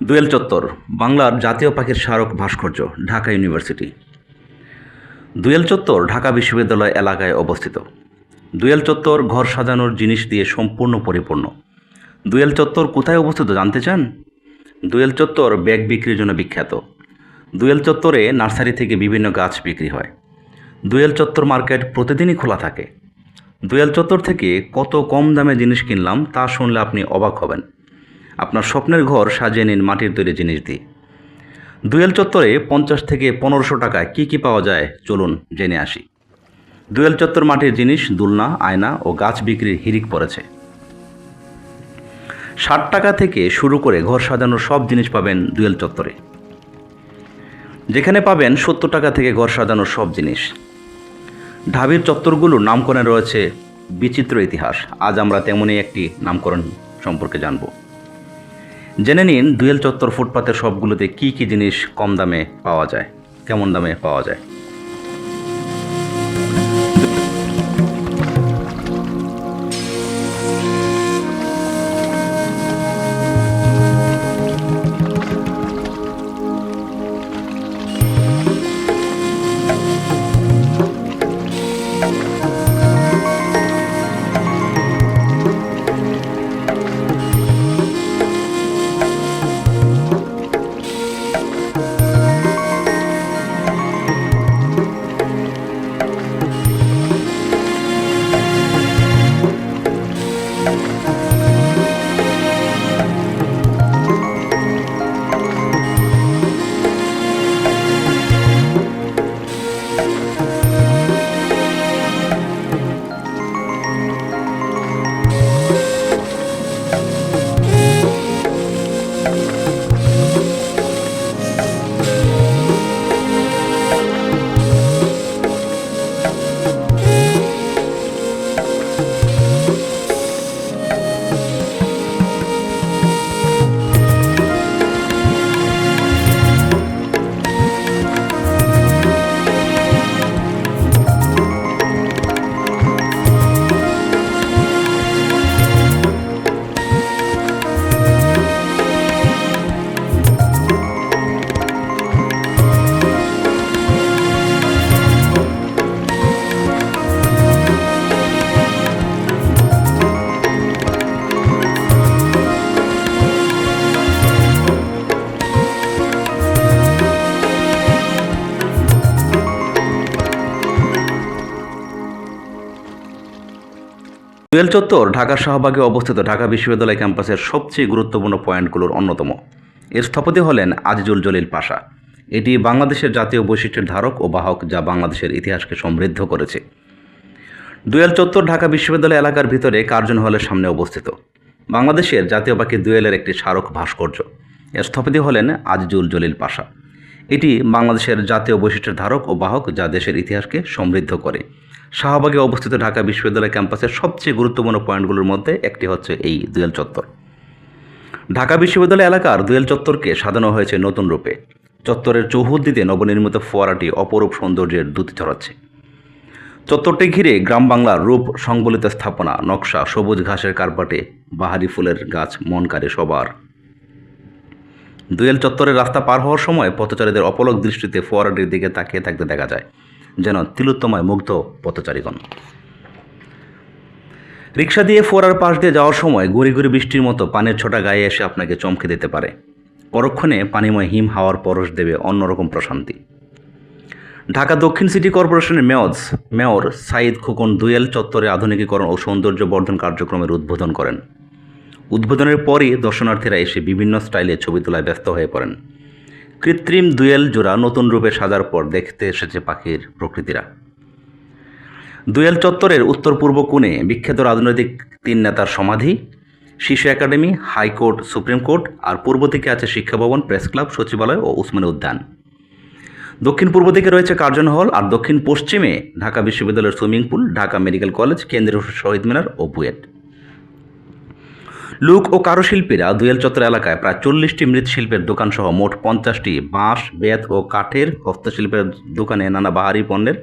দোয়েল চত্বর, বাংলার জাতীয় পাখির স্মারক ভাস্কর্য, ঢাকা ইউনিভার্সিটি। দুয়েল চত্বর ঢাকা বিশ্ববিদ্যালয় এলাকায় অবস্থিত। দুয়েল চত্বর ঘর সাজানোর জিনিস দিয়ে সম্পূর্ণ পরিপূর্ণ। দুয়েল চত্বর কোথায় অবস্থিত জানতে চান? দুয়েল চত্বর ব্যাগ বিক্রির জন্য বিখ্যাত। দুয়েল চত্বরে নার্সারি থেকে বিভিন্ন গাছ বিক্রি হয়। দুয়েল চত্বর মার্কেট প্রতিদিনই খোলা থাকে। দুয়েল চত্বর থেকে কত কম দামে জিনিস কিনলাম তা শুনলে আপনি অবাক হবেন। আপনার স্বপ্নের ঘর সাজিয়ে নিন মাটির তৈরি জিনিস দিয়ে দুয়েল চত্বরে পঞ্চাশ থেকে পনেরোশো টাকায় কী কী পাওয়া যায়? চলুন জেনে আসি। দুয়েল চত্বর মাটির জিনিস, দুলনা, আয়না ও গাছ বিক্রির হিরিক পড়েছে। ষাট টাকা থেকে শুরু করে ঘর সাজানোর সব জিনিস পাবেন দুয়েল চত্বরে। যেখানে পাবেন সত্তর টাকা থেকে ঘর সাজানোর সব জিনিস। ঢাবির চত্বরগুলোর নামকরণে রয়েছে বিচিত্র ইতিহাস। আজ আমরা তেমনই একটি নামকরণ সম্পর্কে জানব। জেনে নিন দুয়েল চত্বর ফুটপাতের সবগুলোতে কি কি জিনিস কম দামে পাওয়া যায়, কেমন দামে পাওয়া যায়। দুয়েল চত্বর ঢাকা শাহবাগে অবস্থিত ঢাকা বিশ্ববিদ্যালয় ক্যাম্পাসের সবচেয়ে গুরুত্বপূর্ণ পয়েন্টগুলোর অন্যতম। এর স্থপতি হলেন আজিজুল জলিল পাশা। এটি বাংলাদেশের জাতীয় বৈশিষ্ট্যের ধারক ও বাহক যা বাংলাদেশের ইতিহাসকে সমৃদ্ধ করেছে। দুয়েল চত্বর ঢাকা বিশ্ববিদ্যালয় এলাকার ভিতরে কার্জন হলের সামনে অবস্থিত। বাংলাদেশের জাতীয় পাখি দুয়েলের একটি স্মারক ভাস্কর্য। এর স্থপতি হলেন আজিজুল জলিল পাশা। এটি বাংলাদেশের জাতীয় বৈশিষ্ট্যের ধারক ও বাহক যা দেশের ইতিহাসকে সমৃদ্ধ করে। শাহবাগে অবস্থিত ঢাকা বিশ্ববিদ্যালয় ক্যাম্পাসের সবচেয়ে গুরুত্বপূর্ণ পয়েন্টগুলোর মধ্যে একটি হচ্ছে এই দুয়েল চত্বর। ঢাকা বিশ্ববিদ্যালয় এলাকার দুয়েল চত্বরকে সাজানো হয়েছে নতুন রূপে। চত্বরের চৌহদ্দিতে নবনির্মিত ফোয়ারাটি অপরূপ সৌন্দর্যের দ্যুতি ছড়াচ্ছে। চত্বরটি ঘিরে গ্রাম বাংলার রূপ সংবলিত স্থাপনা, নকশা, সবুজ ঘাসের কার্পাটে, বাহারি ফুলের গাছ, মন কাড়ে সবার। দুয়েল চত্বরের রাস্তা পার হওয়ার সময় পথচারীদের অপলক দৃষ্টিতে ফোয়ারাটির দিকে তাকিয়ে থাকতে দেখা যায়। যেন তিলোত্তমায় মুগ্ধ পথচারীগণ। রিক্সা দিয়ে ফোরার পাশ দিয়ে যাওয়ার সময় গুড়ি গুড়ি বৃষ্টির মতো পানের ছোটা গায়ে এসে আপনাকে চমকে দিতে পারে। পরক্ষণে পানিময় হিম হাওয়ার পরশ দেবে অন্যরকম প্রশান্তি। ঢাকা দক্ষিণ সিটি কর্পোরেশনের মেয়র মেয়র সাইদ খোকন দুয়েল চত্বরে আধুনিকীকরণ ও সৌন্দর্য বর্ধন কার্যক্রমের উদ্বোধন করেন। উদ্বোধনের পরই দর্শনার্থীরা এসে বিভিন্ন স্টাইলে ছবি তোলায় ব্যস্ত হয়ে পড়েন। কৃত্রিম দুয়েল জোড়া নতুন রূপে সাজার পর দেখতে এসেছে পাখির প্রকৃতিরা। দুয়েল চত্বরের উত্তর পূর্ব কোণে বিখ্যাত রাজনৈতিক তিন নেতার সমাধি, শিশু academy, high court, supreme court আর পূর্ব দিকে আছে শিক্ষা ভবন প্রেস ক্লাব, সচিবালয় ও উসমানী উদ্যান। দক্ষিণ পূর্ব দিকে রয়েছে কার্জন হল আর দক্ষিণ পশ্চিমে ঢাকা বিশ্ববিদ্যালয়ের swimming pool, Dhaka medical college, কেন্দ্রীয় শহীদ মিনার ও বুয়েট। লুক ও কারুশিল্পীরা দুয়েল চত্বর এলাকায় প্রায় চল্লিশটি মৃৎশিল্পের দোকানসহ মোট পঞ্চাশটি বাঁশ, বেত ও কাঠের হস্তশিল্পের দোকানে নানা বাহারি পণ্যের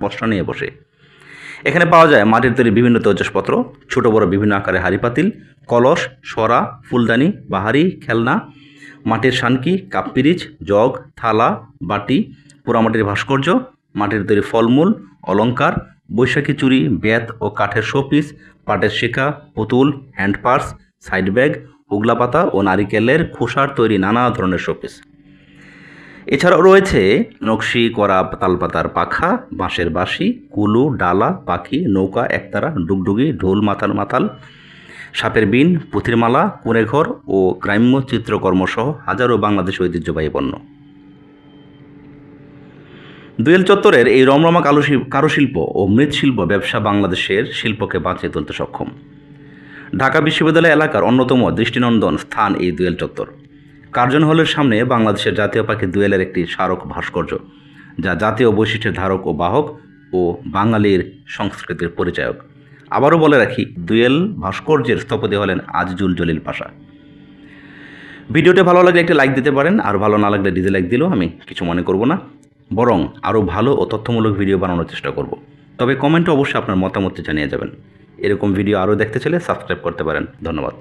পসরা নিয়ে বসে। এখানে পাওয়া যায় মাটির তৈরি বিভিন্ন তৈজসপত্র, ছোট বড় বিভিন্ন আকারে হাঁড়ি পাতিল, কলস, সরা, ফুলদানি, বাহারি, খেলনা, মাটির শানকি কাপ পিরিচ জগ, থালা, বাটি, পোড়ামাটির ভাস্কর্য, মাটির তৈরি ফলমূল, অলংকার বৈশাখী চুড়ি বেত ও কাঠের শোপিস, পাটের শিকা পুতুল হ্যান্ড পার্স সাইড ব্যাগ উগলা পাতা ও নারিকেলের খোসার তৈরি নানা ধরনের শোপিস। এছাড়াও রয়েছে নকশি, করা তালপাতার পাখা, বাঁশের বাঁশি, কুলু, ডালা, পাখি, নৌকা, একতারা, ডুগডুগি, ঢোল মাথার মাতাল, সাপের বিন, পুঁথির মালা, কুঁড়েঘর ও গ্রাম্য চিত্রকর্ম সহ হাজারো বাংলাদেশ ঐতিহ্যবাহী পণ্য। দুয়েল চত্বরের এই রমরমা কারুশিল্প ও মৃৎশিল্প ব্যবসা বাংলাদেশের শিল্পকে বাঁচিয়ে তুলতে সক্ষম। ঢাকা বিশ্ববিদ্যালয় এলাকার অন্যতম দৃষ্টিনন্দন স্থান এই দুয়েল চত্বর কার্জন হলের সামনে বাংলাদেশের জাতীয় পাখি দুয়েলের একটি স্মারক ভাস্কর্য, যা জাতীয় বৈশিষ্ট্যের ধারক ও বাহক ও বাঙালির সংস্কৃতির পরিচায়ক। আবারও বলে রাখি দুয়েল ভাস্কর্যের স্থপতি হলেন আজিজুল জলিল পাশা। ভিডিওটি ভালো লাগলে একটি লাইক দিতে পারেন, আর ভালো না লাগলে ডিজে লাইক দিলেও আমি কিছু মনে করব না। বরং আরও ভালো ও তথ্যমূলক ভিডিও বানানোর চেষ্টা করব। তবে কমেন্টে অবশ্যই আপনার মতামত জানিয়ে যাবেন। এরকম ভিডিও আরও দেখতে চাইলে সাবস্ক্রাইব করতে পারেন। ধন্যবাদ।